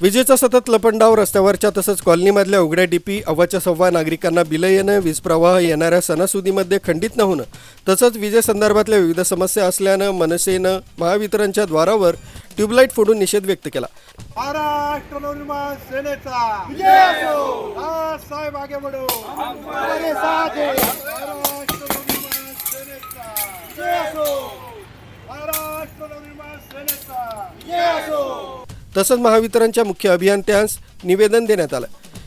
विजेचा सतत लपंडाव रस्त्यावरच्या तसंच कॉलनीमधल्या उघड्या डीपी अव्वाच्या सव्वा नागरिकांना बिलं येणं वीज प्रवाह येणाऱ्या सणासुदीमध्ये खंडित न होणं तसंच विजेसंदर्भातल्या विविध समस्या असल्यानं मनसेनं महावितरणच्या द्वारावर ट्यूबलाईट फोडून निषेध व्यक्त केला. महाराष्ट्र नवनिर्माण सेनेचा. साहेब आगे बढो हमारे साथ है महाराष्ट्र नवनिर्माण सेनेचा. महाराष्ट्र नवनिर्माण सेनेचा. तसंच महावितरणच्या मुख्य अभियंत्यांस निवेदन देण्यात आलं.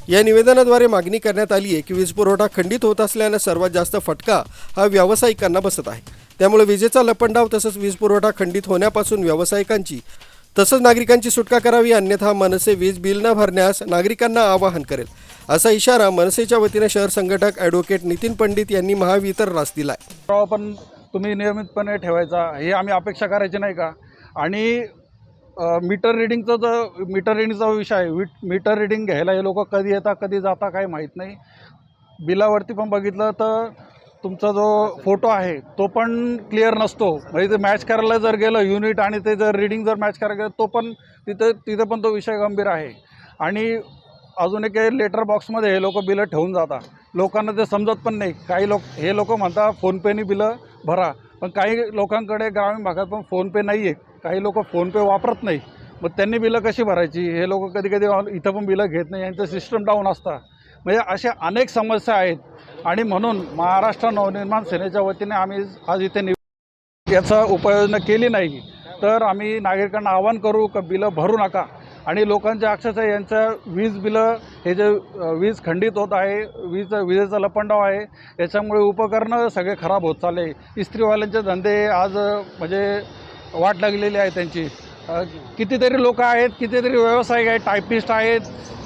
या निवेदनाद्वारे मागणी करण्यात आली आहे की वीज पुरवठा खंडित होत असल्यानं सर्वात जास्त फटका हा व्यावसायिकांना बसत आहे. त्यामुळे विजेचा लपंडाव तसंच वीज पुरवठा खंडित होण्यापासून व्यावसायिकांची तसंच नागरिकांची सुटका करावी अन्यथा मनसे वीज बिल न भरण्यास नागरिकांना आवाहन करेल. असा इशारा मनसेच्या वतीने शहर संघटक ॲडव्होकेट नितीन पंडित यांनी महावितरणास दिला आहे पण तुम्ही नियमितपणे ठेवायचा हे आम्ही अपेक्षा करायची नाही का? आणि मीटर रिडिंगचं जर मीटर रिडिंगचा विषय आहे. वि मीटर रिडिंग घ्यायला हे लोक कधी येतात कधी जाता काही माहीत नाही. बिलावरती पण बघितलं तर तुमचा जो फोटो आहे तो पण क्लिअर नसतो. म्हणजे ते मॅच करायला जर गेलं युनिट आणि ते जर रिडिंग जर मॅच करायला गेलं तो पण तिथं तिथं पण तो विषय गंभीर आहे. आणि अजून एक लेटर बॉक्समध्ये हे लोक बिलं ठेवून जातात. लोकांना ते समजत पण नाही. काही लोक हे लोक म्हणतात फोनपेनी बिलं भरा. पण काही लोकांकडे ग्रामीण भागात पण फोनपे नाही आहे काही लोक फोनपे वापरत नाही. मग त्यांनी बिलं कशी भरायची? हे लोक कधी कधी इथं पण बिलं घेत नाही. यांचं सिस्टम डाऊन असतं. म्हणजे अशा अनेक समस्या आहेत. आणि म्हणून महाराष्ट्र नवनिर्माण सेनेच्या वतीने आम्ही आज इथे नि याचा उपाययोजना केली नाही. तर आम्ही नागरिकांना आवाहन करू का बिलं भरू नका? आणि लोकांच्या अक्षरशः यांचं वीज बिलं हे जे वीज खंडित होत आहे वीज विजेचा लपंडाव आहे याच्यामुळे उपकरणं सगळे खराब होत चालले. इस्त्रीवाल्यांचे धंदे आज म्हणजे वाट लागलेली आहे त्यांची. कितीतरी लोक आहेत कितीतरी व्यावसायिक आहेत टायपिस्ट आहेत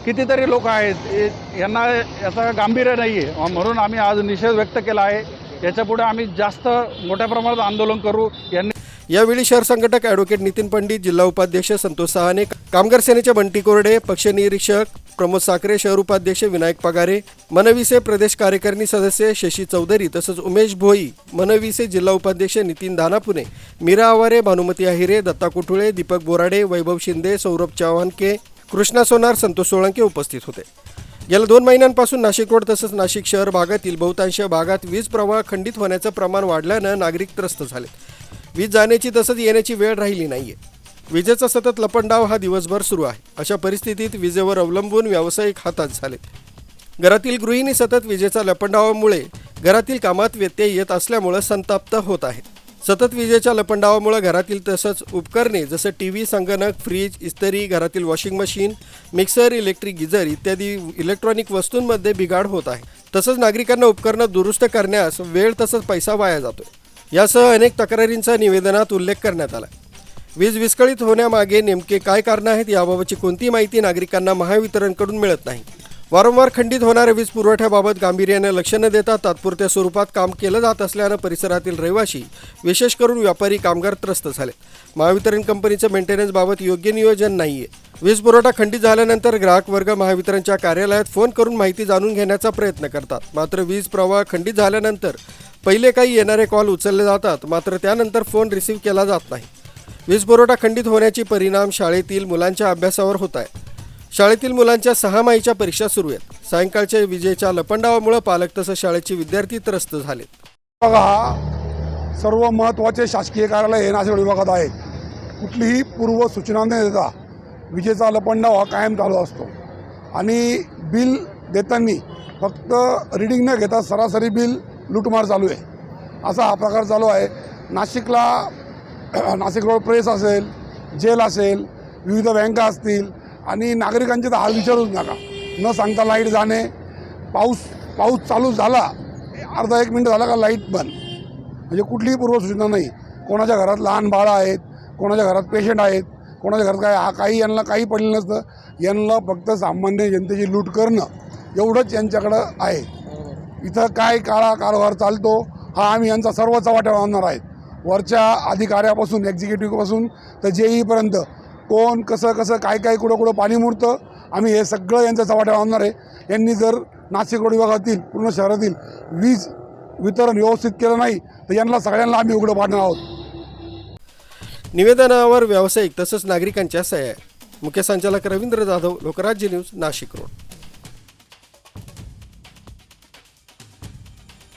कितीतरी लोक आहेत यांना याचा गांभीर्य नाही आहे म्हणून आम्ही आज निषेध व्यक्त केला आहे. याच्यापुढे आम्ही जास्त मोठ्या प्रमाणात आंदोलन करू. यांनी यावेळी शहर संघटक ॲडव्होकेट नितीन पंडित जिल्हा उपाध्यक्ष संतोष सहाने कामगार सेनेचे बंटी कोरडे पक्ष निरीक्षक प्रमोद साखरे शहर उपाध्यक्ष विनायक पगारे मनविसे प्रदेश कार्यकारिणी सदस्य शशी चौधरी तसंच उमेश भोई मनविसे जिल्हा उपाध्यक्ष नितीन दानापुणे मीरा आवारे भानुमती आहिरे दत्ता कुठुळे दीपक बोराडे वैभव शिंदे सौरभ चव्हाणके कृष्णा सोनार संतोष सोळंके उपस्थित होते. गेल्या दोन महिन्यांपासून नाशिक रोड तसंच नाशिक शहर भागातील बहुतांश भागात वीज प्रवाह खंडित होण्याचं प्रमाण वाढल्यानं नागरिक त्रस्त झाले. वीज जाण्याची तसंच येण्याची वेळ राहिली नाहीये. विजेचा सतत लपंडाव हा दिवसभर सुरू आहे. अशा परिस्थितीत विजेवर अवलंबून व्यावसायिक हातात झालेत. घरातील गृहिणी सतत विजेचा लपंडावामुळे घरातील कामात व्यत्यय येत असल्यामुळं संताप्त होत आहेत सतत विजेच्या लपंडावामुळे घरातील तसंच उपकरणे जसं टी व्ही संगणक फ्रीज इस्त्री घरातील washing machine mixer electric geyser इत्यादी इलेक्ट्रॉनिक वस्तूंमध्ये बिघाड होत आहे. तसंच नागरिकांना उपकरणं दुरुस्त करण्यास वेळ तसंच पैसा वाया जातोय. यासह अनेक तक्रारींचा निवेदनात उल्लेख करण्यात आला. वीज विस्कळीत होण्यामागे नेमके काय कारणं आहेत याबाबतची कोणती माहिती नागरिकांना महावितरणकडून मिळत नाही. वारंवार खंडित होणाऱ्या वीज पुरवठ्याबाबत गांभीर्याने लक्ष न देता तात्पुरत्या स्वरूपात काम केलं जात असल्यानं परिसरातील रहिवाशी विशेष करून व्यापारी कामगार त्रस्त झाले. महावितरण कंपनीचं मेंटेनन्सबाबत योग्य नियोजन नाही आहे वीज पुरवठा खंडित झाल्यानंतर ग्राहक वर्ग महावितरणच्या कार्यालयात फोन करून माहिती जाणून घेण्याचा प्रयत्न करतात. मात्र वीज प्रवाह खंडित झाल्यानंतर पहिले काही येणारे कॉल उचलले जातात मात्र त्यानंतर फोन रिसीव्ह केला जात नाही. वीज पुरवठा खंडित होण्याचे परिणाम शाळेतील मुलांच्या अभ्यासावर होत आहे शाळेतील मुलांच्या सहामाहीच्या परीक्षा सुरू आहेत. सायंकाळच्या विजेच्या लपंडावामुळे पालक तसंच शाळेचे विद्यार्थी त्रस्त झालेत. बघा हा सर्व महत्त्वाचे शासकीय कार्यालय हे नाशिक विभागात आहेत. कुठलीही पूर्व सूचना न देता विजेचा लपंडाव हा कायम चालू असतो. आणि बिल देताना फक्त रिडिंग न घेता सरासरी बिल लूटमार चालू आहे. असा हा प्रकार चालू आहे. नाशिकला नाशिक रोड प्रेस असेल जेल असेल विविध बँका असतील आणि नागरिकांचे तर हाल विचारूच नका. न सांगता लाइट जाणे. पाऊस पाऊस चालू झाला. अर्धा एक मिनटं झाला का लाइट बंद. म्हणजे कुठलीही पूर्वसूचना नाही. कोणाच्या घरात लहान बाळं आहेत कोणाच्या घरात पेशंट आहेत कोणाच्या घरात काय हा काही यांना काही पडलं नसतं. यांना फक्त सामान्य जनतेची लूट करणं एवढंच यांच्याकडं आहे. इथं काय काळा कारभार चालतो हा आम्ही यांचा सर्व वाटा आणणार आहेत वरच्या अधिकाऱ्यापासून एक्झिक्युटिव्हपासून तर जेईपर्यंत कोण कसं कसं काय काय कुठं कुठं पाणी मुरतं आम्ही हे सगळं यांचा चव्हाट्यावर आणणार आहे. यांनी जर नाशिक रोड विभागातील पूर्ण शहरातील वीज वितरण व्यवस्थित केलं नाही तर यांना सगळ्यांना आम्ही उघडं पाडणार आहोत. निवेदनावर व्यावसायिक तसंच नागरिकांच्या सह्या. मुख्य संचालक रवींद्र जाधव लोकराज्य न्यूज नाशिक रोड.